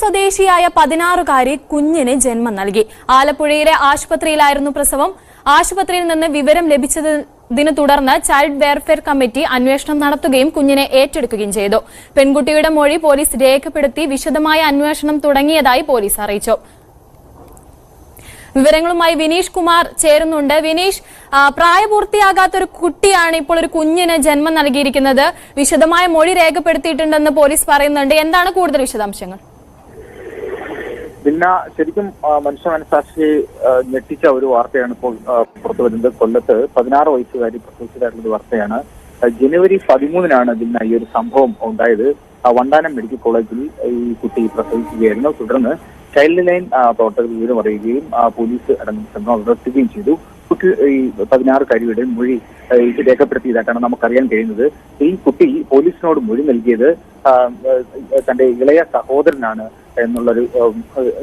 സ്വദേശിയായ പതിനാറുകാരി കുഞ്ഞിന് ജന്മം നൽകി. ആലപ്പുഴയിലെ ആശുപത്രിയിലായിരുന്നു പ്രസവം. ആശുപത്രിയിൽ നിന്ന് വിവരം ലഭിച്ചതിനെ തുടർന്ന് ചൈൽഡ് വെയർഫെയർ കമ്മിറ്റി അന്വേഷണം നടത്തുകയും കുഞ്ഞിനെ ഏറ്റെടുക്കുകയും ചെയ്തു. പെൺകുട്ടിയുടെ മൊഴി പോലീസ് രേഖപ്പെടുത്തി വിശദമായ അന്വേഷണം തുടങ്ങിയതായി പോലീസ് അറിയിച്ചു. വിവരങ്ങളുമായി വിനീഷ് കുമാർ ചേരുന്നുണ്ട്. വിനീഷ് പ്രായപൂർത്തിയാകാത്ത ഒരു കുട്ടിയാണ് ഇപ്പോൾ ഒരു കുഞ്ഞിന് ജന്മം നൽകിയിരിക്കുന്നത്. വിശദമായ മൊഴി രേഖപ്പെടുത്തിയിട്ടുണ്ടെന്ന് പോലീസ് പറയുന്നുണ്ട്. എന്താണ് കൂടുതൽ വിശദാംശങ്ങൾ? പിന്നെ ശരിക്കും മനുഷ്യ മനസാക്ഷി ഞെട്ടിച്ച ഒരു വാർത്തയാണ് ഇപ്പോൾ പുറത്തു വരുന്നത്. കൊല്ലത്ത് പതിനാറ് വയസ്സുകാരി പ്രസവിച്ചതായിട്ടുള്ള വാർത്തയാണ്. ജനുവരി പതിമൂന്നിനാണ് പിന്നെ ഈ ഒരു സംഭവം ഉണ്ടായത്. വണ്ടാനം മെഡിക്കൽ കോളേജിൽ ഈ കുട്ടി പ്രസവിക്കുകയായിരുന്നു. തുടർന്ന് ചൈൽഡ് ലൈൻ പ്രവർത്തകർ വിവരം അറിയുകയും പോലീസ് അടങ്ങുന്ന സംഘം നടത്തുകയും ചെയ്തു. കുട്ടി ഈ പതിനാറ് കരിയുടെ മൊഴി രേഖപ്പെടുത്തിയതായിട്ടാണ് നമുക്കറിയാൻ കഴിയുന്നത്. ഈ കുട്ടി പോലീസിനോട് മൊഴി നൽകിയത് തന്റെ ഇളയ സഹോദരനാണ്. എന്നുള്ളൊരു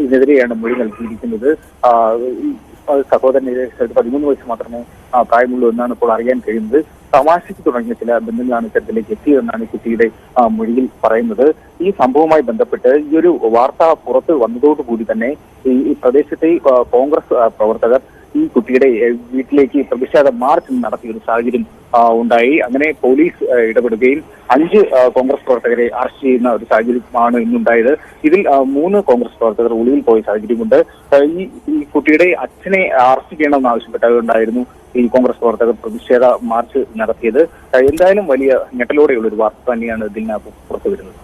ഇതിനെതിരെയാണ് മൊഴി നൽകിയിരിക്കുന്നത്. സഹോദരനെതിരെ പതിമൂന്ന് വയസ്സ് മാത്രമേ പ്രായമുള്ളൂ എന്നാണ് ഇപ്പോൾ അറിയാൻ കഴിയുന്നത്. തമാശയ്ക്ക് തുടങ്ങിയ ചില ബന്ധങ്ങളാണ് ഇത്തരത്തിലേക്ക് എത്തിയതെന്നാണ് കുട്ടിയുടെ മൊഴിയിൽ പറയുന്നത്. ഈ സംഭവവുമായി ബന്ധപ്പെട്ട് ഈ ഒരു വാർത്ത പുറത്ത് വന്നതോടുകൂടി തന്നെ ഈ പ്രദേശത്തെ കോൺഗ്രസ് പ്രവർത്തകർ ഈ കുട്ടിയുടെ വീട്ടിലേക്ക് പ്രതിഷേധ മാർച്ച് നടത്തിയ ഒരു സാഹചര്യം ഉണ്ടായി. അങ്ങനെ പോലീസ് ഇടപെടുകയും അഞ്ച് കോൺഗ്രസ് പ്രവർത്തകരെ അറസ്റ്റ് ചെയ്യുന്ന ഒരു സാഹചര്യമാണ് ഇന്നുണ്ടായത്. ഇതിൽ മൂന്ന് കോൺഗ്രസ് പ്രവർത്തകർ ഒളിവിൽ പോയ സാഹചര്യമുണ്ട്. ഈ ഈ കുട്ടിയുടെ അച്ഛനെ അറസ്റ്റ് ചെയ്യണമെന്ന് ആവശ്യപ്പെട്ടുകൊണ്ടായിരുന്നു ഈ കോൺഗ്രസ് പ്രവർത്തകർ പ്രതിഷേധ മാർച്ച് നടത്തിയത്. എന്തായാലും വലിയ ഞെട്ടലോടെയുള്ള ഒരു വാർത്ത തന്നെയാണ് ഇതിന് പുറത്തു വരുന്നത്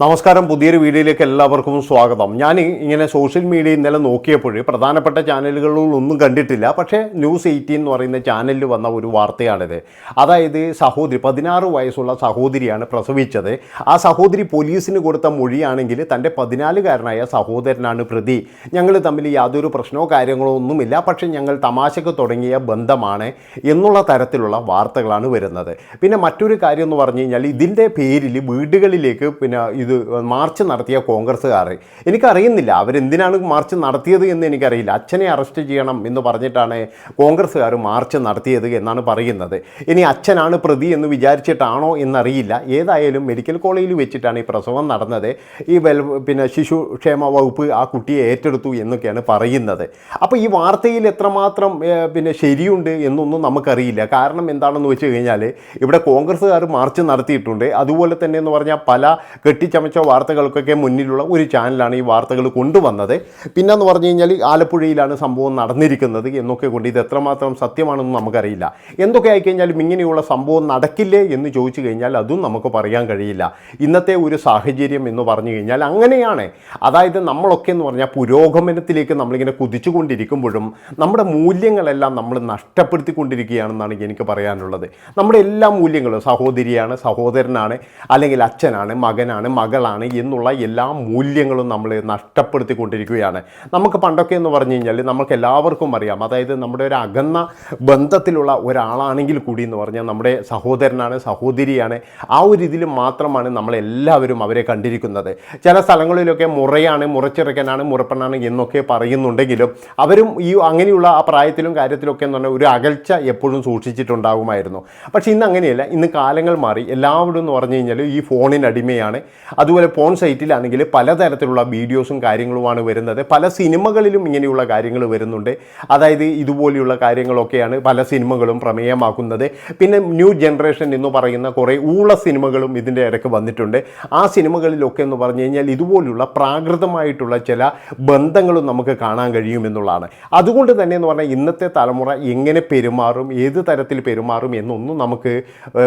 നമസ്കാരം. പുതിയൊരു വീഡിയോയിലേക്ക് എല്ലാവർക്കും സ്വാഗതം. ഞാൻ ഇങ്ങനെ സോഷ്യൽ മീഡിയ ഇന്നലെ നോക്കിയപ്പോൾ പ്രധാനപ്പെട്ട ചാനലുകളിൽ ഒന്നും കണ്ടിട്ടില്ല. പക്ഷേ ന്യൂസ് എയ്റ്റീൻ എന്ന് പറയുന്ന ചാനലിൽ വന്ന ഒരു വാർത്തയാണിത്. അതായത് സഹോദരി പതിനാറ് വയസ്സുള്ള സഹോദരിയാണ് പ്രസവിച്ചത്. ആ സഹോദരി പോലീസിന് കൊടുത്ത മൊഴിയാണെങ്കിൽ തന്റെ പതിനാലുകാരനായ സഹോദരനാണ് പ്രതി. ഞങ്ങൾ തമ്മിൽ യാതൊരു പ്രശ്നമോ കാര്യങ്ങളോ ഒന്നുമില്ല. പക്ഷേ ഞങ്ങൾ തമാശക്ക് തുടങ്ങിയ ബന്ധമാണ് എന്നുള്ള തരത്തിലുള്ള വാർത്തകളാണ് വരുന്നത്. പിന്നെ മറ്റൊരു കാര്യം എന്ന് പറഞ്ഞു കഴിഞ്ഞാൽ ഇതിന്റെ പേരിൽ വീടുകളിലേക്ക് പിന്നെ ഇത് മാർച്ച് നടത്തിയ കോൺഗ്രസ്സുകാർ. എനിക്കറിയുന്നില്ല അവരെന്തിനാണ് മാർച്ച് നടത്തിയത് എന്ന് എനിക്കറിയില്ല. അച്ഛനെ അറസ്റ്റ് ചെയ്യണം എന്ന് പറഞ്ഞിട്ടാണ് കോൺഗ്രസ്സുകാർ മാർച്ച് നടത്തിയത് എന്നാണ് പറയുന്നത്. ഇനി അച്ഛനാണ് പ്രതി എന്ന് വിചാരിച്ചിട്ടാണോ എന്നറിയില്ല. ഏതായാലും മെഡിക്കൽ കോളേജിൽ വെച്ചിട്ടാണ് ഈ പ്രസവം നടന്നത്. ഈ വെൽ പിന്നെ ശിശുക്ഷേമ വകുപ്പ് ആ കുട്ടിയെ ഏറ്റെടുത്തു എന്നൊക്കെയാണ് പറയുന്നത്. അപ്പോൾ ഈ വാർത്തയിൽ എത്രമാത്രം പിന്നെ ശരിയുണ്ട് എന്നൊന്നും നമുക്കറിയില്ല. കാരണം എന്താണെന്ന് വെച്ച് കഴിഞ്ഞാൽ ഇവിടെ കോൺഗ്രസ്സുകാർ മാർച്ച് നടത്തിയിട്ടുണ്ട്. അതുപോലെ തന്നെ എന്ന് പറഞ്ഞാൽ പല കെട്ടിച്ചമച്ച വാർത്തകൾക്കൊക്കെ മുന്നിലുള്ള ഒരു ചാനലാണ് ഈ വാർത്തകൾ കൊണ്ടുവന്നത്. പിന്നെന്ന് പറഞ്ഞു കഴിഞ്ഞാൽ ആലപ്പുഴയിലാണ് സംഭവം നടന്നിരിക്കുന്നത് എന്നൊക്കെ കൊണ്ട് ഇത് എത്രമാത്രം സത്യമാണെന്ന് നമുക്കറിയില്ല. എന്തൊക്കെ ആയിക്കഴിഞ്ഞാലും ഇങ്ങനെയുള്ള സംഭവം നടക്കില്ലേ എന്ന് ചോദിച്ചു കഴിഞ്ഞാൽ അതും നമുക്ക് പറയാൻ കഴിയില്ല. ഇന്നത്തെ ഒരു സാഹചര്യം എന്ന് പറഞ്ഞു കഴിഞ്ഞാൽ അങ്ങനെയാണ്. അതായത് നമ്മളൊക്കെ എന്ന് പറഞ്ഞാൽ പുരോഗമനത്തിലേക്ക് നമ്മളിങ്ങനെ കുതിച്ചുകൊണ്ടിരിക്കുമ്പോഴും നമ്മുടെ മൂല്യങ്ങളെല്ലാം നമ്മൾ നഷ്ടപ്പെടുത്തിക്കൊണ്ടിരിക്കുകയാണെന്നാണ് എനിക്ക് പറയാനുള്ളത്. നമ്മുടെ എല്ലാ മൂല്യങ്ങളും സഹോദരിയാണ് സഹോദരനാണ് അല്ലെങ്കിൽ അച്ഛനാണ് മകനാണ് മകളാണ് എന്നുള്ള എല്ലാ മൂല്യങ്ങളും നമ്മൾ നഷ്ടപ്പെടുത്തിക്കൊണ്ടിരിക്കുകയാണ്. നമുക്ക് പണ്ടൊക്കെ എന്ന് പറഞ്ഞു കഴിഞ്ഞാൽ നമുക്ക് എല്ലാവർക്കും അറിയാം. അതായത് നമ്മുടെ ഒരു അകന്ന ബന്ധത്തിലുള്ള ഒരാളാണെങ്കിൽ കൂടി എന്ന് പറഞ്ഞാൽ നമ്മുടെ സഹോദരനാണ് സഹോദരിയാണ്. ആ ഒരു ഇതിൽ മാത്രമാണ് നമ്മളെല്ലാവരും അവരെ കണ്ടിരിക്കുന്നത്. ചില സ്ഥലങ്ങളിലൊക്കെ മുറയാണ് മുറച്ചിറക്കനാണ് മുറപ്പനാണ് എന്നൊക്കെ പറയുന്നുണ്ടെങ്കിലും അവരും ഈ അങ്ങനെയുള്ള ആ പ്രായത്തിലും കാര്യത്തിലൊക്കെ എന്ന് പറഞ്ഞാൽ ഒരു അകൽച്ച എപ്പോഴും സൂക്ഷിച്ചിട്ടുണ്ടാകുമായിരുന്നു. പക്ഷേ ഇന്ന് അങ്ങനെയല്ല. ഇന്ന് കാലങ്ങൾ മാറി. എല്ലാവരും എന്ന് പറഞ്ഞു കഴിഞ്ഞാൽ ഈ ഫോണിന് അടിമയാണ്. അതുപോലെ പോൺ സൈറ്റിലാണെങ്കിൽ പലതരത്തിലുള്ള വീഡിയോസും കാര്യങ്ങളുമാണ് വരുന്നത്. പല സിനിമകളിലും ഇങ്ങനെയുള്ള കാര്യങ്ങൾ വരുന്നുണ്ട്. അതായത് ഇതുപോലെയുള്ള കാര്യങ്ങളൊക്കെയാണ് പല സിനിമകളും പ്രമേയമാക്കുന്നത്. പിന്നെ ന്യൂ ജനറേഷൻ എന്ന് പറയുന്ന കുറേ ഊള സിനിമകളും ഇതിന്റെ ഇടയ്ക്ക് വന്നിട്ടുണ്ട്. ആ സിനിമകളിലൊക്കെ എന്ന് പറഞ്ഞു കഴിഞ്ഞാൽ ഇതുപോലുള്ള പ്രാകൃതമായിട്ടുള്ള ചില ബന്ധങ്ങളും നമുക്ക് കാണാൻ കഴിയുമെന്നുള്ളതാണ് അതുകൊണ്ട് തന്നെ എന്ന് പറഞ്ഞാൽ ഇന്നത്തെ തലമുറ എങ്ങനെ പെരുമാറും ഏത് തരത്തിൽ പെരുമാറും എന്നൊന്നും നമുക്ക്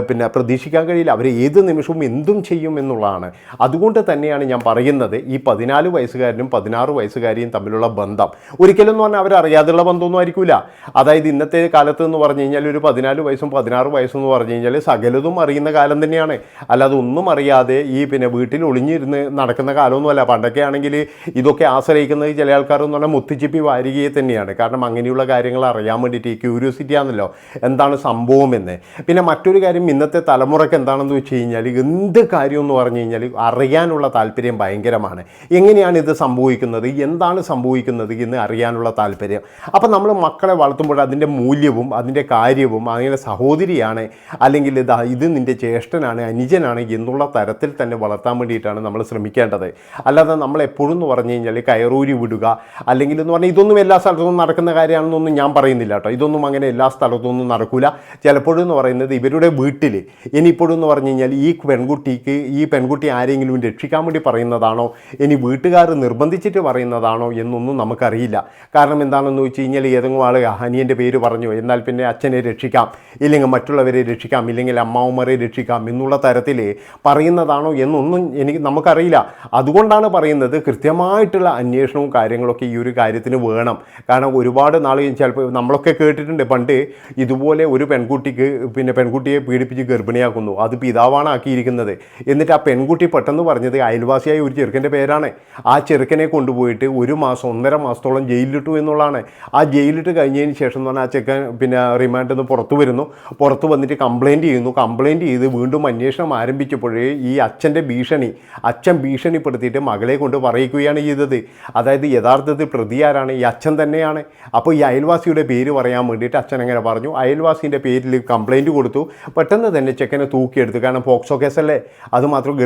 പിന്നെ പ്രതീക്ഷിക്കാൻ കഴിയില്ല. അവർ ഏത് നിമിഷവും എന്തും ചെയ്യും എന്നുള്ളതാണ്. അതുകൊണ്ട് തന്നെയാണ് ഞാൻ പറയുന്നത് ഈ പതിനാല് വയസ്സുകാരനും പതിനാറ് വയസ്സുകാരിയും തമ്മിലുള്ള ബന്ധം. ഒരിക്കലും എന്ന് പറഞ്ഞാൽ അവരറിയാതെയുള്ള ബന്ധമൊന്നും ആയിരിക്കില്ല അതായത് ഇന്നത്തെ കാലത്ത് എന്ന് പറഞ്ഞു കഴിഞ്ഞാൽ ഒരു പതിനാല് വയസ്സും പതിനാറ് വയസ്സും എന്ന് പറഞ്ഞു കഴിഞ്ഞാൽ സകലതും അറിയുന്ന കാലം തന്നെയാണ്. അല്ലാതെ ഒന്നും അറിയാതെ ഈ പിന്നെ വീട്ടിൽ ഒളിഞ്ഞിരുന്ന് നടക്കുന്ന കാലമൊന്നുമല്ല. പണ്ടൊക്കെ ആണെങ്കിൽ ഇതൊക്കെ ആശ്രയിക്കുന്നത് ചില ആൾക്കാർ പറഞ്ഞാൽ മുത്തിച്ചിപ്പി വാരികയെ തന്നെയാണ്. കാരണം അങ്ങനെയുള്ള കാര്യങ്ങൾ അറിയാൻ വേണ്ടിയിട്ട് ക്യൂരിയോസിറ്റി ആണല്ലോ. എന്താണ് സംഭവം എന്ന് പിന്നെ മറ്റൊരു കാര്യം ഇന്നത്തെ തലമുറയ്ക്ക് എന്താണെന്ന് വെച്ച് കഴിഞ്ഞാൽ എന്ത് കാര്യം എന്ന് പറഞ്ഞു കഴിഞ്ഞാൽ അറിയാനുള്ള താല്പര്യം ഭയങ്കരമാണ്. എങ്ങനെയാണ് ഇത് സംഭവിക്കുന്നത്? എന്താണ് സംഭവിക്കുന്നത് എന്ന് അറിയാനുള്ള താല്പര്യം. അപ്പം നമ്മൾ മക്കളെ വളർത്തുമ്പോൾ അതിന്റെ മൂല്യവും അതിന്റെ കാര്യവും അങ്ങനെ സഹോദരിയാണ് അല്ലെങ്കിൽ ഇത് ഇത് നിന്റെ ജ്യേഷ്ഠനാണ് അനുജനാണ് എന്നുള്ള തരത്തിൽ തന്നെ വളർത്താൻ വേണ്ടിയിട്ടാണ് നമ്മൾ ശ്രമിക്കേണ്ടത്. അല്ലാതെ നമ്മൾ എപ്പോഴും എന്ന് പറഞ്ഞു കഴിഞ്ഞാൽ കയറൂരി വിടുക അല്ലെങ്കിൽ എന്ന് പറഞ്ഞാൽ ഇതൊന്നും എല്ലാ സ്ഥലത്തും നടക്കുന്ന കാര്യമാണെന്നൊന്നും ഞാൻ പറയുന്നില്ല കേട്ടോ. ഇതൊന്നും അങ്ങനെ എല്ലാ സ്ഥലത്തൊന്നും നടക്കില്ല ചിലപ്പോഴും എന്ന് പറയുന്നത് ഇവരുടെ വീട്ടിൽ ഇനിയിപ്പോഴും എന്ന് പറഞ്ഞു കഴിഞ്ഞാൽ ഈ പെൺകുട്ടിക്ക് ഈ പെൺകുട്ടി ആരെങ്കിലും രക്ഷിക്കാൻ വേണ്ടി പറയുന്നതാണോ? ഇനി വീട്ടുകാർ നിർബന്ധിച്ചിട്ട് പറയുന്നതാണോ എന്നൊന്നും നമുക്കറിയില്ല. കാരണം എന്താണെന്ന് വെച്ച് കഴിഞ്ഞാൽ ഏതെങ്കിലും ആൾ ഹനിയന്റെ പേര് പറഞ്ഞു എന്നാൽ പിന്നെ അച്ഛനെ രക്ഷിക്കാം ഇല്ലെങ്കിൽ മറ്റുള്ളവരെ രക്ഷിക്കാം ഇല്ലെങ്കിൽ അമ്മാവന്മാരെ രക്ഷിക്കാം എന്നുള്ള തരത്തിൽ പറയുന്നതാണോ എന്നൊന്നും എനിക്ക് നമുക്കറിയില്ല. അതുകൊണ്ടാണ് പറയുന്നത് കൃത്യമായിട്ടുള്ള അന്വേഷണവും കാര്യങ്ങളൊക്കെ ഈ ഒരു കാര്യത്തിന് വേണം. കാരണം ഒരുപാട് നാൾ ചിലപ്പോൾ നമ്മളൊക്കെ കേട്ടിട്ടുണ്ട് പണ്ട് ഇതുപോലെ ഒരു പെൺകുട്ടിക്ക് പിന്നെ പെൺകുട്ടിയെ പീഡിപ്പിച്ച് ഗർഭിണിയാക്കുന്നു. അത് പിതാവാണ് ആക്കിയിരിക്കുന്നത്. എന്നിട്ട് ആ പെൺകുട്ടി പെട്ടെന്ന് പറഞ്ഞത് അയൽവാസിയായ ഒരു ചെറുക്കന്റെ പേരാണ്. ആ ചെറുക്കനെ കൊണ്ടുപോയിട്ട് ഒരു മാസം ഒന്നര മാസത്തോളം ജയിലിലിട്ടു എന്നുള്ളതാണ്. ആ ജയിലിട്ട് കഴിഞ്ഞതിന് ശേഷം എന്ന് പറഞ്ഞാൽ ആ ചെക്കൻ പിന്നെ റിമാൻഡിൽ നിന്ന് പുറത്തു വരുന്നു. പുറത്ത് വന്നിട്ട് കംപ്ലയിന്റ് ചെയ്യുന്നു. കംപ്ലയിന്റ് ചെയ്ത് വീണ്ടും അന്വേഷണം ആരംഭിച്ചപ്പോഴേ ഈ അച്ഛന്റെ ഭീഷണി അച്ഛൻ ഭീഷണിപ്പെടുത്തിയിട്ട് മകളെ കൊണ്ട് പറയിക്കുകയാണ് ചെയ്തത്. അതായത് യഥാർത്ഥത്തിൽ പ്രതി ആരാണ്? ഈ അച്ഛൻ തന്നെയാണ്. അപ്പോൾ ഈ അയൽവാസിയുടെ പേര് പറയാൻ വേണ്ടിയിട്ട് അച്ഛൻ അങ്ങനെ പറഞ്ഞു. അയൽവാസിന്റെ പേരിൽ കംപ്ലയിന്റ് കൊടുത്തു. പെട്ടെന്ന് തന്നെ ചെക്കനെ തൂക്കിയെടുത്തു. കാരണം പോക്സോ കേസല്ലേ? അത് മാത്രം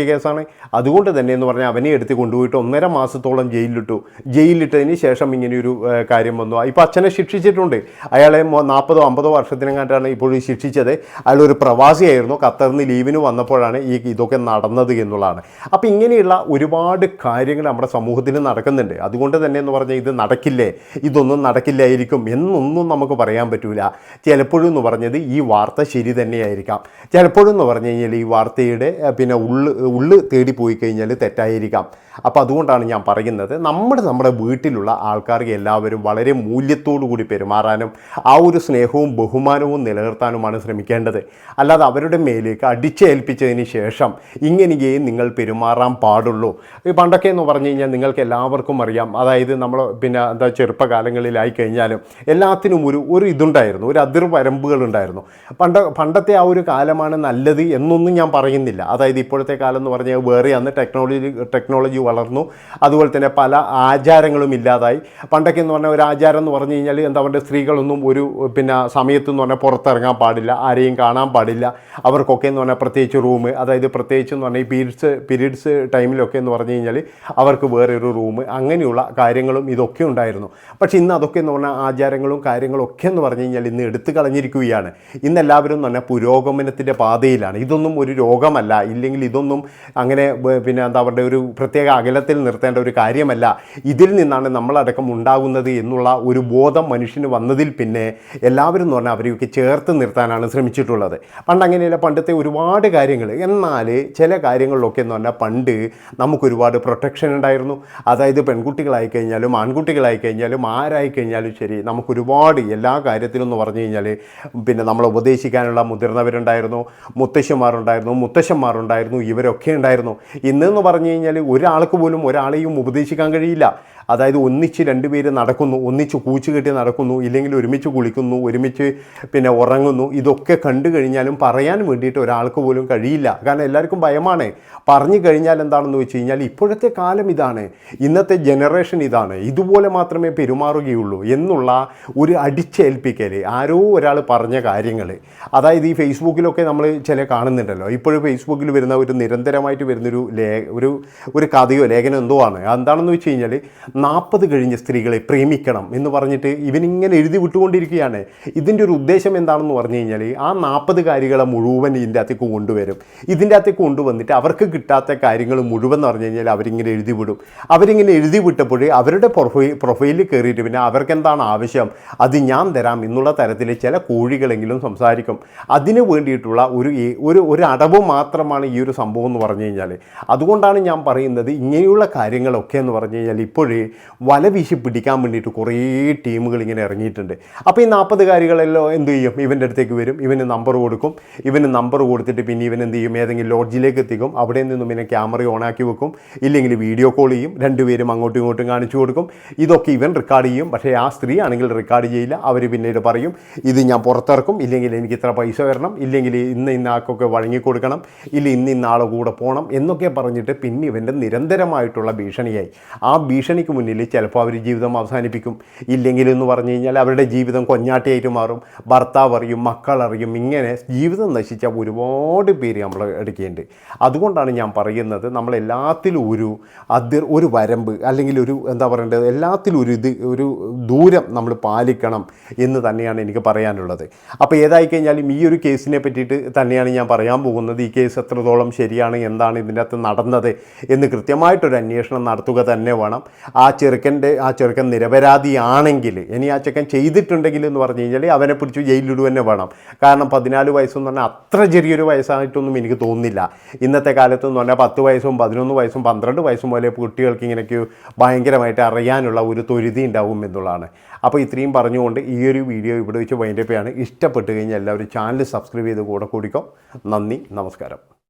ഗർഭിണിയാക്കിയ കേസാണ്. അതുകൊണ്ട് തന്നെ എന്ന് പറഞ്ഞാൽ അവനെ എടുത്ത് കൊണ്ടുപോയിട്ട് ഒന്നര മാസത്തോളം ജയിലിലിട്ടു. ജയിലിലിട്ടതിന് ശേഷം ഇങ്ങനെയൊരു കാര്യം വന്നു. ഇപ്പോൾ അച്ഛനെ ശിക്ഷിച്ചിട്ടുണ്ട്. അയാളെ നാൽപ്പതോ അമ്പതോ വർഷത്തിനെങ്ങാണ്ടാണ് ഇപ്പോൾ ശിക്ഷിച്ചത്. അയാൾ ഒരു പ്രവാസിയായിരുന്നു. ഖത്തറിൽ നിന്ന് ലീവിന് വന്നപ്പോഴാണ് ഈ ഇതൊക്കെ നടന്നത് എന്നുള്ളതാണ്. അപ്പോൾ ഇങ്ങനെയുള്ള ഒരുപാട് കാര്യങ്ങൾ നമ്മുടെ സമൂഹത്തിൽ നടക്കുന്നുണ്ട്. അതുകൊണ്ട് തന്നെ എന്ന് പറഞ്ഞാൽ ഇത് നടക്കില്ലേ? ഇതൊന്നും നടക്കില്ലായിരിക്കും. എന്നൊന്നും നമുക്ക് പറയാൻ പറ്റൂല. ചിലപ്പോഴും എന്ന് പറഞ്ഞത് ഈ വാർത്ത ശരി തന്നെയായിരിക്കാം. ചിലപ്പോഴും എന്ന് പറഞ്ഞു കഴിഞ്ഞാൽ ഈ വാർത്തയുടെ പിന്നെ ഉള്ള് ഉള്ള് തേടി പോയി കഴിഞ്ഞാൽ തെറ്റായിരിക്കാം. അപ്പോൾ അതുകൊണ്ടാണ് ഞാൻ പറയുന്നത് നമ്മൾ നമ്മുടെ വീട്ടിലുള്ള ആൾക്കാർക്ക് എല്ലാവരും വളരെ മൂല്യത്തോടു കൂടി പെരുമാറാനും ആ ഒരു സ്നേഹവും ബഹുമാനവും നിലനിർത്താനുമാണ് ശ്രമിക്കേണ്ടത്. അല്ലാതെ അവരുടെ മേലേക്ക് അടിച്ചേൽപ്പിച്ചതിന് ശേഷം ഇങ്ങനെയേ നിങ്ങൾ പെരുമാറാൻ പാടുള്ളൂ. ഈ പണ്ടൊക്കെ എന്ന് പറഞ്ഞു കഴിഞ്ഞാൽ നിങ്ങൾക്ക് എല്ലാവർക്കും അറിയാം. അതായത് നമ്മൾ പിന്നെ എന്താ ചെറുപ്പകാലങ്ങളിലായി കഴിഞ്ഞാലും എല്ലാത്തിനും ഒരു ഒരു ഇതുണ്ടായിരുന്നു. ഒരു അതിർവരമ്പുകൾ ഉണ്ടായിരുന്നു പണ്ട് പണ്ടത്തെ ആ ഒരു കാലമാണ് നല്ലത് എന്നൊന്നും ഞാൻ പറയുന്നില്ല. അതായത് ഇപ്പോഴത്തെ കാലം എന്ന് പറഞ്ഞാൽ വേറെ അന്ന് ടെക്നോളജി ടെക്നോളജി വളർന്നു. അതുപോലെ തന്നെ പല ആചാരങ്ങളും ഇല്ലാതായി. പണ്ടൊക്കെ എന്ന് പറഞ്ഞാൽ ഒരു ആചാരം എന്ന് പറഞ്ഞു കഴിഞ്ഞാൽ എന്താ പറയുക സ്ത്രീകളൊന്നും ഒരു പിന്നെ സമയത്തെന്ന് പറഞ്ഞാൽ പുറത്തിറങ്ങാൻ പാടില്ല ആരെയും കാണാൻ പാടില്ല. അവർക്കൊക്കെ എന്ന് പറഞ്ഞാൽ പ്രത്യേകിച്ച് റൂം അതായത് പ്രത്യേകിച്ച് എന്ന് പറഞ്ഞാൽ പീരീഡ്സ് പീരീഡ്സ് ടൈമിലൊക്കെ എന്ന് പറഞ്ഞു കഴിഞ്ഞാൽ അവർക്ക് വേറെ ഒരു റൂം അങ്ങനെയുള്ള കാര്യങ്ങളും ഇതൊക്കെ ഉണ്ടായിരുന്നു. പക്ഷേ ഇന്ന് അതൊക്കെ എന്ന് പറഞ്ഞാൽ ആചാരങ്ങളും കാര്യങ്ങളും ഒക്കെ എന്ന് പറഞ്ഞു കഴിഞ്ഞാൽ ഇന്ന് എടുത്തു കളഞ്ഞിരിക്കുകയാണ്. ഇന്ന് എല്ലാവരും എന്ന് പുരോഗമനത്തിന്റെ പാതയിലാണ്. ഇതൊന്നും ഒരു രോഗമല്ല. ഇല്ലെങ്കിൽ ഇതൊന്നും അങ്ങനെ പിന്നെ എന്താ പറയുക ഒരു പ്രത്യേക അകലത്തിൽ നിർത്തേണ്ട ഒരു കാര്യമല്ല. ഇതിൽ നിന്നാണ് നമ്മളടക്കം ഉണ്ടാകുന്നത് എന്നുള്ള ഒരു ബോധം മനുഷ്യന് വന്നതിൽ പിന്നെ എല്ലാവരും എന്ന് പറഞ്ഞാൽ അവരെയൊക്കെ ചേർത്ത് നിർത്താനാണ് ശ്രമിച്ചിട്ടുള്ളത്. പണ്ട് അങ്ങനെയല്ല പണ്ടത്തെ ഒരുപാട് കാര്യങ്ങൾ. എന്നാൽ ചില കാര്യങ്ങളിലൊക്കെ എന്ന് പറഞ്ഞാൽ പണ്ട് നമുക്കൊരുപാട് പ്രൊട്ടക്ഷൻ ഉണ്ടായിരുന്നു. അതായത് പെൺകുട്ടികളായി കഴിഞ്ഞാലും ആൺകുട്ടികളായി കഴിഞ്ഞാലും ആരായി കഴിഞ്ഞാലും ശരി നമുക്കൊരുപാട് എല്ലാ കാര്യത്തിലും എന്ന് പറഞ്ഞു കഴിഞ്ഞാൽ പിന്നെ നമ്മളെ ഉപദേശിക്കാനുള്ള മുതിർന്നവരുണ്ടായിരുന്നു മുത്തശ്ശന്മാരുണ്ടായിരുന്നു മുത്തശ്ശന്മാരുണ്ടായിരുന്നു ഇവരൊക്കെ ഉണ്ടായിരുന്നു. ഇന്നെന്ന് പറഞ്ഞു കഴിഞ്ഞാൽ ഒരാൾക്ക് പോലും ഒരാളെയും ഉപദേശിക്കാൻ കഴിയില്ല. അതായത് ഒന്നിച്ച് രണ്ടുപേര് നടക്കുന്നു ഒന്നിച്ച് കൂച്ചു കെട്ടി നടക്കുന്നു ഇല്ലെങ്കിൽ ഒരുമിച്ച് കുളിക്കുന്നു ഒരുമിച്ച് പിന്നെ ഉറങ്ങുന്നു ഇതൊക്കെ കണ്ടു കഴിഞ്ഞാലും പറയാൻ വേണ്ടിയിട്ട് ഒരാൾക്ക് പോലും കഴിയില്ല. കാരണം എല്ലാവർക്കും ഭയമാണ്. പറഞ്ഞു കഴിഞ്ഞാൽ എന്താണെന്ന് വെച്ച് കഴിഞ്ഞാൽ ഇപ്പോഴത്തെ കാലം ഇതാണ്. ഇന്നത്തെ ജനറേഷൻ ഇതാണ്. ഇതുപോലെ മാത്രമേ പെരുമാറുകയുള്ളൂ എന്നുള്ള ഒരു അടിച്ചേൽപ്പിക്കൽ ആരോ ഒരാൾ പറഞ്ഞ കാര്യങ്ങൾ അതായത് ഈ ഫേസ്ബുക്കിലൊക്കെ നമ്മൾ ചില കാണുന്നുണ്ടല്ലോ. ഇപ്പോഴും ഫേസ്ബുക്കിൽ വരുന്ന ഒരു നിരന്തരമായിട്ട് വരുന്നൊരു ലേ ഒരു ഒരു കഥയോ ലേഖനം എന്തോ ആണ്. എന്താണെന്ന് വെച്ച് കഴിഞ്ഞാൽ നാൽപ്പത് കഴിഞ്ഞ സ്ത്രീകളെ പ്രേമിക്കണം എന്ന് പറഞ്ഞിട്ട് ഇവനിങ്ങനെ എഴുതി വിട്ടുകൊണ്ടിരിക്കുകയാണ്. ഇതിന്റെ ഒരു ഉദ്ദേശം എന്താണെന്ന് പറഞ്ഞു കഴിഞ്ഞാൽ ആ നാൽപ്പത് കാര്യങ്ങളെ മുഴുവൻ ഇതിന്റെ അകത്തേക്ക് കൊണ്ടുവരും. ഇതിന്റെ അകത്തേക്ക് കൊണ്ടുവന്നിട്ട് അവർക്ക് കിട്ടാത്ത കാര്യങ്ങൾ മുഴുവൻ എന്ന് പറഞ്ഞു കഴിഞ്ഞാൽ അവരിങ്ങനെ എഴുതി വിടും. അവരിങ്ങനെ എഴുതി വിട്ടപ്പോൾ അവരുടെ പ്രൊഫൈൽ പ്രൊഫൈലിൽ കയറിയിട്ട് പിന്നെ അവർക്ക് എന്താണ് ആവശ്യം? അത് ഞാൻ തരാം എന്നുള്ള തരത്തിൽ ചില കോഴികളെങ്കിലും സംസാരിക്കും. അതിന് വേണ്ടിയിട്ടുള്ള ഒരു ഒരു ഒരു അടവ് മാത്രമാണ് ഈ ഒരു സംഭവം എന്ന് പറഞ്ഞു കഴിഞ്ഞാൽ അതുകൊണ്ടാണ് ഞാൻ പറയുന്നത് ഇങ്ങനെയുള്ള കാര്യങ്ങളൊക്കെ എന്ന് പറഞ്ഞു കഴിഞ്ഞാൽ ഇപ്പോഴേ വല വീശി പിടിക്കാൻ വേണ്ടിയിട്ട് കുറേ ടീമുകൾ ഇങ്ങനെ ഇറങ്ങിയിട്ടുണ്ട്. അപ്പോൾ ഈ നാൽപ്പതുകാരികളെല്ലാം എന്ത് ചെയ്യും? ഇവന്റെ അടുത്തേക്ക് വരും. ഇവന് നമ്പർ കൊടുക്കും. ഇവന് നമ്പർ കൊടുത്തിട്ട് പിന്നെ ഇവൻ എന്ത് ചെയ്യും? ഏതെങ്കിലും ലോഡ്ജിലേക്ക് എത്തിക്കും. അവിടെ നിന്നും പിന്നെ ക്യാമറ ഓണാക്കി വെക്കും. ഇല്ലെങ്കിൽ വീഡിയോ കോൾ ചെയ്യും. രണ്ടുപേരും അങ്ങോട്ടും ഇങ്ങോട്ടും കാണിച്ചു കൊടുക്കും. ഇതൊക്കെ ഇവൻ റെക്കോർഡ് ചെയ്യും. പക്ഷേ ആ സ്ത്രീ ആണെങ്കിൽ റെക്കോർഡ് ചെയ്യില്ല. അവർ പിന്നീട് പറയും ഇത് ഞാൻ പുറത്തിറക്കും. ഇല്ലെങ്കിൽ എനിക്ക് ഇത്ര പൈസ വരണം. ഇല്ലെങ്കിൽ ഇന്ന് ഇന്ന ആൾക്കൊക്കെ വഴങ്ങിക്കൊടുക്കണം ഇല്ല ഇന്ന് ഇന്ന ആളെ കൂടെ പോകണം എന്നൊക്കെ പറഞ്ഞിട്ട് പിന്നെ ഇവന്റെ നിരന്തരമായിട്ടുള്ള ഭീഷണിയായി. ആ ഭീഷണിക്ക് മുന്നിൽ ചിലപ്പോൾ അവർ ജീവിതം അവസാനിപ്പിക്കും. ഇല്ലെങ്കിൽ എന്ന് പറഞ്ഞു കഴിഞ്ഞാൽ അവരുടെ ജീവിതം കൊഞ്ഞാട്ടിയായിട്ട് മാറും. ഭർത്താവ് അറിയും മക്കളറിയും ഇങ്ങനെ ജീവിതം നശിച്ച ഒരുപാട് പേര് നമ്മൾ എടുക്കേണ്ടത് അതുകൊണ്ടാണ് ഞാൻ പറയുന്നത് നമ്മൾ എല്ലാത്തിലും ഒരു അതിർ ഒരു വരമ്പ് അല്ലെങ്കിൽ ഒരു എന്താ പറയേണ്ടത്? എല്ലാത്തിലും ഒരു ഇത് ഒരു ദൂരം നമ്മൾ പാലിക്കണം എന്ന് തന്നെയാണ് എനിക്ക് പറയാനുള്ളത്. അപ്പോൾ ഏതായി കഴിഞ്ഞാലും ഈ ഒരു കേസിനെ പറ്റിയിട്ട് തന്നെയാണ് ഞാൻ പറയാൻ പോകുന്നത്. ഈ കേസ് എത്രത്തോളം ശരിയാണ് എന്താണ് ഇതിന്റെ അകത്ത് നടന്നത് എന്ന് കൃത്യമായിട്ടൊരു അന്വേഷണം നടത്തുക തന്നെ വേണം. ആ ചെറുക്കന്റെ ആ ചെറുക്കൻ നിരപരാധിയാണെങ്കിൽ ഇനി ആ ചെക്കൻ ചെയ്തിട്ടുണ്ടെങ്കിൽ എന്ന് പറഞ്ഞു കഴിഞ്ഞാൽ അവനെ പിടിച്ച് ജയിലിലിടുക തന്നെ വേണം. കാരണം പതിനാല് വയസ്സെന്ന് പറഞ്ഞാൽ അത്ര ചെറിയൊരു വയസ്സായിട്ടൊന്നും എനിക്ക് തോന്നുന്നില്ല. ഇന്നത്തെ കാലത്ത് എന്ന് പറഞ്ഞാൽ പത്ത് വയസ്സും പതിനൊന്ന് വയസ്സും പന്ത്രണ്ട് വയസ്സും പോലെ കുട്ടികൾക്ക് ഇങ്ങനെയൊക്കെ ഭയങ്കരമായിട്ട് അറിയാനുള്ള ഒരു തൊരുതി ഉണ്ടാവും എന്നുള്ളതാണ് അപ്പോൾ ഇത്രയും പറഞ്ഞുകൊണ്ട് ഈ ഒരു വീഡിയോ ഇവിടെ വെച്ച് വൈൻഡപ്പ് ചെയ്യാണ്. ഇഷ്ടപ്പെട്ട് കഴിഞ്ഞാൽ എല്ലാവരും ചാനൽ സബ്സ്ക്രൈബ് ചെയ്ത് കൂടെ കൂടിക്കോ. നന്ദി നമസ്കാരം.